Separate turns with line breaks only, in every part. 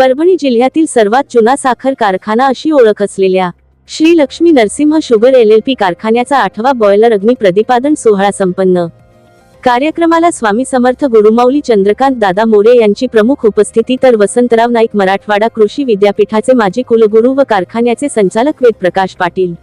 परभणी जिल्ह्यातील सर्वात जुना साखर कारखाना अशी ओळख असलेल्या Shri Lakshmi Narasimha sugar L L P कारखान्याचा आठवा बॉयलर अग्नी प्रतिपादन सोहळा संपन्न. कार्यक्रमाला स्वामी समर्थ गुरुमाऊली चंद्रकांत दादा मोरे यांची प्रमुख उपस्थिती तर वसंतराव नाईक मराठवाडा कृषी विद्यापीठाचे माजी कुलगुरू व कारखान्याचे संचालक वेद प्रकाश पाटील.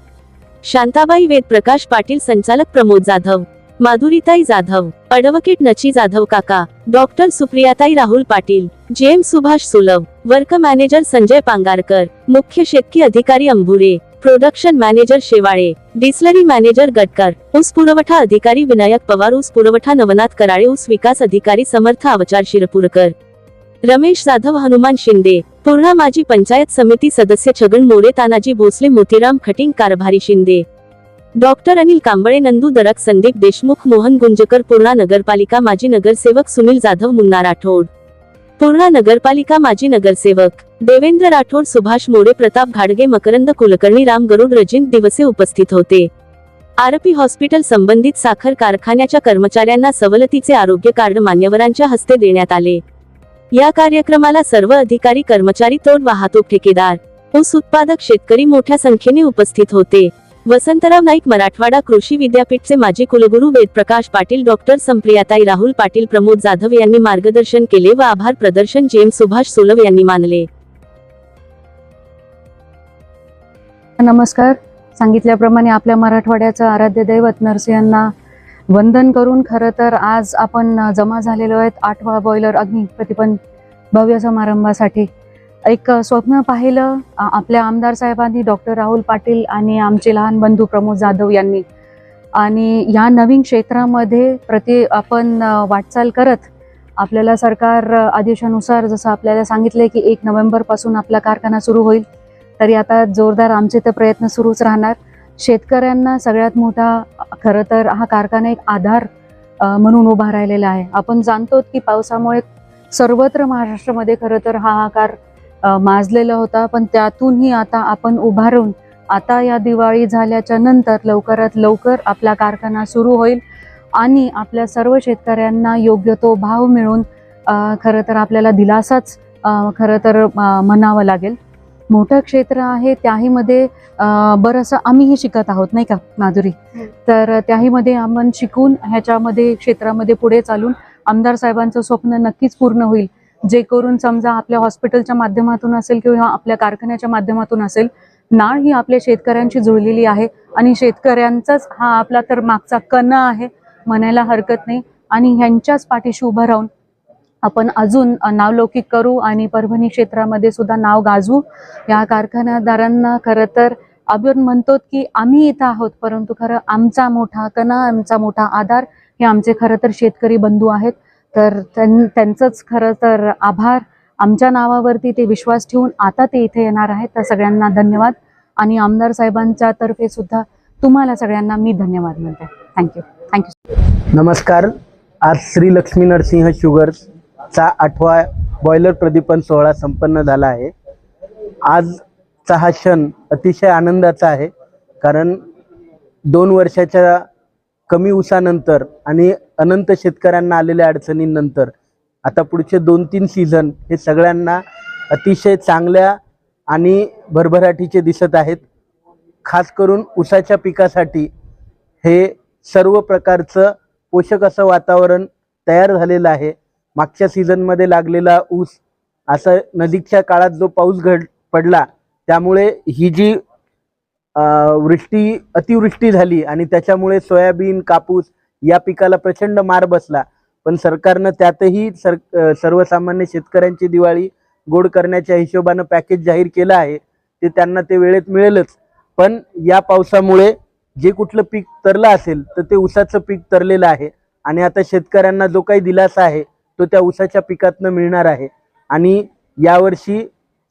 शांताबाई वेद प्रकाश पाटील संचालक प्रमोद जाधव. माधुरीताई जाधव अडवकेट नची जाधव काका डॉक्टर सुप्रियाताई राहुल पाटील जेम सुभाष सुलभ वर्क मॅनेजर संजय पांगारकर मुख्य शेतकी अधिकारी Ambure production manager Shewale distillery manager Gatkar ऊस पुरवठा अधिकारी विनायक पवार ऊस पुरवठा नवनाथ कराळे ऊस विकास अधिकारी समर्थ अवचार शिरपूरकर. रमेश जाधव हनुमान शिंदे पूर्णा माजी पंचायत समिती सदस्य छगन मोरे तानाजी भोसले मोतीराम खटिंग कारभारी शिंदे. डॉक्टर अनिल कांबळे नंदू दरक संदीप देशमुख मोहन गुंजकर पूर्णा नगरपालिका माजी नगरसेवक सुनील जाधव मुन्ना राठोड. पूर्णा नगरपालिका माजी नगरसेवक देवेंद्र राठोड सुभाष मोरे प्रताप घाडगे मकरंद कुलकर्णी राम गरुड रजिंद दिवसे उपस्थित होते. आरपी हॉस्पिटल संबंधित साखर कारखान्याच्या कर्मचाऱ्यांना सवलतीचे आरोग्य कार्ड मान्यवरांच्या हस्ते देण्यात आले. या कार्यक्रमाला सर्व अधिकारी कर्मचारी तोड वाहतूक ठेकेदार ऊस उत्पादक शेतकरी मोठ्या संख्येने उपस्थित होते. वसंतराव नाईक मराठवाडा कृषी विद्यापीठचे माजी कुलगुरू वेदप्रकाश पाटील डॉक्टर संप्रियाताई राहुल पाटील प्रमोद जाधव यांनी मार्गदर्शन केले व आभार प्रदर्शन जेम सुभाष सुलभ यांनी मानले.
नमस्कार. सांगितल्याप्रमाणे आपल्या मराठवाड्याचं आराध्य दैवत नरसिंहांना वंदन करून खरं तर आज आपण जमा झालेलो आहेत आठवा बॉयलर अग्नी प्रतिपन्न भव्य समारंभासाठी. एक स्वप्न पाहिलं आपल्या आमदार साहेबांनी डॉक्टर राहुल पाटील आणि आमचे लहान बंधू प्रमोद जाधव यांनी. आणि या नवीन क्षेत्रामध्ये प्रति आपण वाटचाल करत आपल्याला सरकार आदेशानुसार जसं आपल्याला सांगितलं की एक नोव्हेंबरपासून आपला कारखाना सुरू होईल तरी आता जोरदार आमचे तर प्रयत्न सुरूच राहणार. शेतकऱ्यांना सगळ्यात मोठा खरं तर हा कारखाना एक आधार म्हणून उभा राहिलेला आहे. आपण जाणतो की पावसामुळे सर्वत्र महाराष्ट्रामध्ये खरं तर हाहाकार आकार माजलेला होता पण त्यातूनही आता आपण उभारून आता या दिवाळी झाल्याच्यानंतर लवकरात लवकर आपला कारखाना सुरू होईल आणि आपल्या सर्व शेतकऱ्यांना योग्य तो भाव मिळून खरं तर आपल्याला दिलासाच खरं तर म्हणावं लागेल. मोठं क्षेत्र आहे त्याहीमध्ये अं, बरंचसं आम्हीही शिकत आहोत नाही का माधुरी? तर त्याहीमध्ये आपण शिकून ह्याच्यामध्ये क्षेत्रामध्ये पुढे चालून आमदार साहेबांचं स्वप्न नक्कीच पूर्ण होईल. जे करून समजा आपल्या हॉस्पिटलच्या माध्यमातून असेल किंवा आपल्या कारखान्याच्या माध्यमातून असेल नाळ ही आपल्या शेतकऱ्यांशी जुळलेली आहे आणि शेतकऱ्यांचाच हा आपला तर मागचा कणा आहे म्हणायला हरकत नाही. आणि ह्यांच्याच पाठीशी उभं राहून आपण अजून नावलौकिक करू आणि परभणी क्षेत्रामध्ये सुद्धा नाव गाजवू. या कारखानादारांना खरं तर आपण म्हणतो की आम्ही इथं आहोत परंतु खरं आमचा मोठा कणा आमचा मोठा आधार हे आमचे खरं तर शेतकरी बंधू आहेत. तर त्यां त्यांचंच खरं तर आभार. आमच्या नावावरती ते विश्वास ठेवून आता ते इथे येणार आहेत. तर सगळ्यांना धन्यवाद. आणि आमदार साहेबांच्या तर्फे सुद्धा तुम्हाला सगळ्यांना मी धन्यवाद म्हणते. थँक्यू थँक्यू
नमस्कार. आज श्री लक्ष्मी नरसिंह शुगर्सचा आठवा बॉयलर प्रदीपन सोहळा संपन्न झाला आहे. आजचा हा क्षण अतिशय आनंदाचा आहे. कारण दोन वर्षाच्या कमी उसानंतर आणि अनंत शेतकऱ्यांना आलेल्या अडचणींनंतर आता पुढचे दोन तीन सीझन हे सगळ्यांना अतिशय चांगल्या आणि भरभराटीचे दिसत आहेत. खास करून ऊसाच्या पिकासाठी हे सर्व प्रकारचं पोषक असं वातावरण तयार झालेलं आहे. मागच्या सीझनमध्ये लागलेला ऊस असं नजीकच्या काळात जो पाऊस घड पडला त्यामुळे ही जी वृष्टी अतिवृष्टी झाली आणि त्याच्यामुळे सोयाबीन कापूस या पिकाला प्रचंड मार बसला. पण सरकारनं त्यातही सर सर्वसामान्य शेतकऱ्यांची दिवाळी गोड करण्याच्या हिशोबानं पॅकेज जाहीर केलं आहे. ते त्यांना ते वेळेत मिळेलच. पण या पावसामुळे जे कुठलं पीक तरलं असेल तर ते ऊसाचं पीक तरलेलं आहे. आणि आता शेतकऱ्यांना जो काही दिलासा आहे तो त्या ऊसाच्या पिकातनं मिळणार आहे. आणि यावर्षी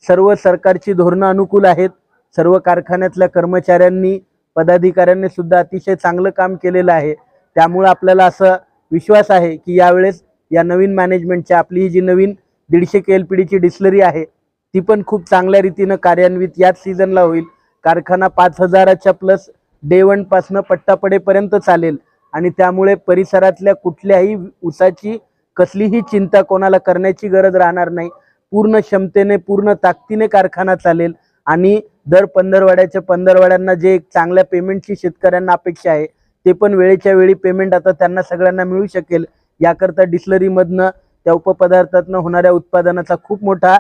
सर्व सरकारची धोरणं अनुकूल आहेत. सर्व कारखान्यातल्या कर्मचाऱ्यांनी पदाधिकाऱ्यांनी सुद्धा अतिशय चांगलं काम केलेलं आहे. त्यामुळं आपल्याला असं विश्वास आहे की यावेळेस या नवीन मॅनेजमेंटच्या आपली ही जी नवीन दीडशे के एल पी डीची डिस्लरी आहे ती पण खूप चांगल्या रीतीनं कार्यान्वित याच सीझनला होईल. कारखाना पाच हजाराच्या प्लस डे वनपासनं पट्टापडेपर्यंत चालेल. आणि त्यामुळे परिसरातल्या कुठल्याही ऊसाची कसलीही चिंता कोणाला करण्याची गरज राहणार नाही. पूर्ण क्षमतेने पूर्ण ताकदीने कारखाना चालेल. आणि दर पंधरवाड्याच्या पंधरवाड्यांना जे एक चांगल्या पेमेंटची शेतकऱ्यांना अपेक्षा आहे ते पण वेळेच्या वेळी पेमेंट आता त्यांना सगळ्यांना मिळू शकेल. याकरता डिस्लरीमधनं त्या उपपदार्थातनं होणाऱ्या उत्पादनाचा खूप मोठा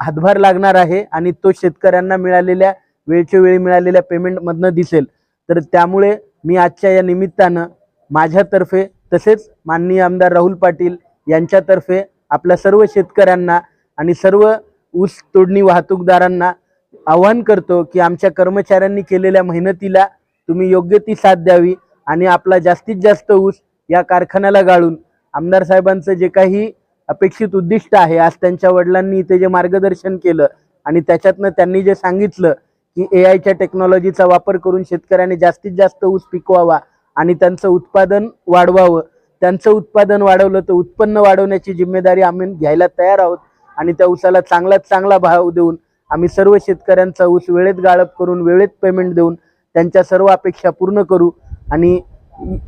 हातभार लागणार आहे आणि तो शेतकऱ्यांना मिळालेल्या वेळच्या वेळी मिळालेल्या पेमेंटमधनं दिसेल. तर त्यामुळे मी आजच्या या निमित्तानं माझ्यातर्फे तसेच माननीय आमदार राहुल पाटील यांच्यातर्फे आपल्या सर्व शेतकऱ्यांना आणि सर्व ऊस तोडणी वाहतूकदारांना आवाहन करतो की आमच्या कर्मचाऱ्यांनी केलेल्या मेहनतीला तुम्ही योग्य ती साथ द्यावी आणि आपला जास्तीत जास्त ऊस या कारखान्याला गाळून आमदार साहेबांचं जे काही अपेक्षित उद्दिष्ट आहे आज त्यांच्या वडिलांनी इथे जे मार्गदर्शन केलं आणि त्याच्यातनं त्यांनी जे सांगितलं की ए आयच्या टेक्नॉलॉजीचा वापर करून शेतकऱ्याने जास्तीत जास्त ऊस पिकवावा आणि त्यांचं उत्पादन वाढवावं. त्यांचं उत्पादन वाढवलं तर उत्पन्न वाढवण्याची जिम्मेदारी आम्ही घ्यायला तयार आहोत आणि त्या ऊसाला चांगलाच चांगला भाव देऊन आम्ही सर्व शेतकऱ्यांचा ऊस वेळेत गाळप करून वेळेत पेमेंट देऊन त्यांच्या सर्व अपेक्षा पूर्ण करू आणि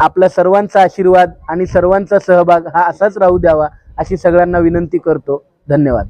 आपला सर्वांचा आशीर्वाद आणि सर्वांचा सहभाग हा असाच राहू द्यावा अशी सगळ्यांना विनंती करतो. धन्यवाद.